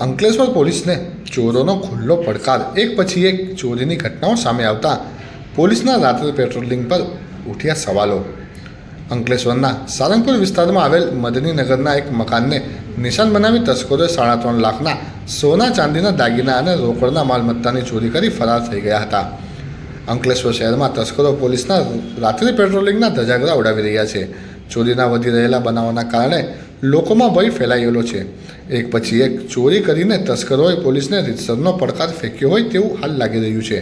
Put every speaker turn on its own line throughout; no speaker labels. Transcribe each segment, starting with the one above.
અંકલેશ્વર પોલીસને ચોરોનો ખુલ્લો પડકાર. એક પછી એક ચોરીની ઘટનાઓ સામે આવતા પોલીસના રાત્રિ પેટ્રોલિંગ પર ઉઠ્યા સવાલો. અંકલેશ્વરના સારંગપુર વિસ્તારમાં આવેલ મદનીનગરના એક મકાનને નિશાન બનાવી તસ્કરોએ સાડા ત્રણ લાખના સોના ચાંદીના દાગીના અને રોકડના માલમત્તાની ચોરી કરી ફરાર થઈ ગયા હતા. અંકલેશ્વર શહેરમાં તસ્કરો પોલીસના રાત્રિ પેટ્રોલિંગના ધજાગરા ઉડાવી રહ્યા છે. ચોરીના વધી રહેલા બનાવોના કારણે લોકોમાં ભય ફેલાયેલો છે. એક પછી એક ચોરી કરીને તસ્કરોએ પોલીસને રીતસરનો પડકાર ફેંક્યો હોય તેવું હાલ લાગી રહ્યું છે.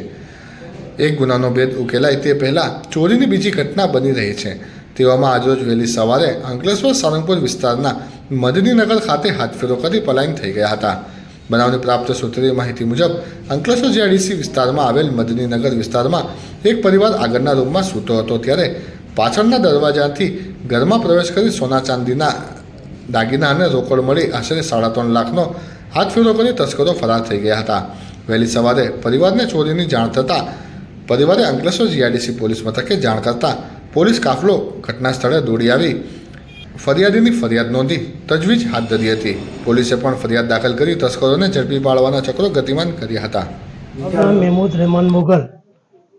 એક ગુનાનો ભેદ ઉકેલાય તે પહેલાં ચોરીની બીજી ઘટના બની રહી છે. તેવામાં આજરોજ વહેલી સવારે અંકલેશ્વર સારંગપુર વિસ્તારના મદનીનગર ખાતે હાથફેરો કરી પલાયન થઈ ગયા હતા. બનાવની પ્રાપ્ત સૂત્રની માહિતી મુજબ, અંકલેશ્વર જીઆઈડીસી વિસ્તારમાં આવેલ મદનીનગર વિસ્તારમાં એક પરિવાર આગળના રૂમમાં સૂતો હતો. ત્યારે પાછળના દરવાજાથી ઘરમાં પ્રવેશ કરી સોના ચાંદીના દાગીના અને રોકડ મળી આશરે સાડા ત્રણ લાખનો હાથ ફેરો કરી તસ્કરો ફરાર થઈ ગયા હતા. વહેલી સવારે પરિવારને ચોરીની જાણ થતાં પરિવારે અંકલેશ્વર જીઆઈડીસી પોલીસ મથકે જાણ કરતાં પોલીસ કાફલો ઘટના સ્થળે દોડી આવી. ફરિયાદીની ફરિયાદ નોંધી તજવીજ હાથ ધરી હતી. પોલીસે પણ ફરિયાદ દાખલ કરી તસ્કરોને ઝડપી પાડવાના ચક્રો ગતિમાન કર્યા હતા.
મહેમૂદ રહેમાન મુગલ,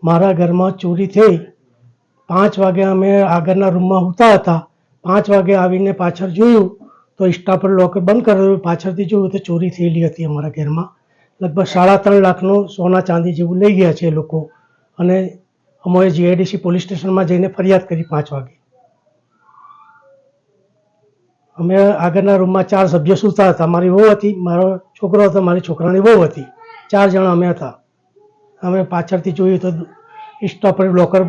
મારા ઘરમાં ચોરી થઈ. પાંચ વાગે અમે આગળના રૂમમાં સૂતા હતા. પાંચ વાગે આવીને પાછળ જોયું તો સ્ટાફર લોકર બંધ કરેલું. પાછળથી જોયું તો ચોરી થયેલી હતી અમારા ઘેરમાં. લગભગ સાડા ત્રણ લાખનું સોના ચાંદી જેવું લઈ ગયા છે એ લોકો. અને અમે જીઆઈડીસી પોલીસ સ્ટેશનમાં જઈને ફરિયાદ કરી પાંચ વાગે. અમે આગળના રૂમમાં ચાર સભ્ય સૂતા હતા. મારી વહુ હતી, મારો છોકરો હતો, મારી છોકરાની વહુ હતી. ચાર જણા અમે હતા. અમે પાછળથી જોયું તો સ્ટોપર લોકર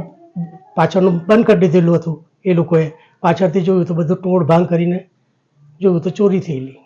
પાછળનું બંધ કરી દીધેલું હતું એ લોકોએ. પાછળથી જોયું તો બધું ટોળ ભાંગ કરીને જોયું તો ચોરી થયેલી.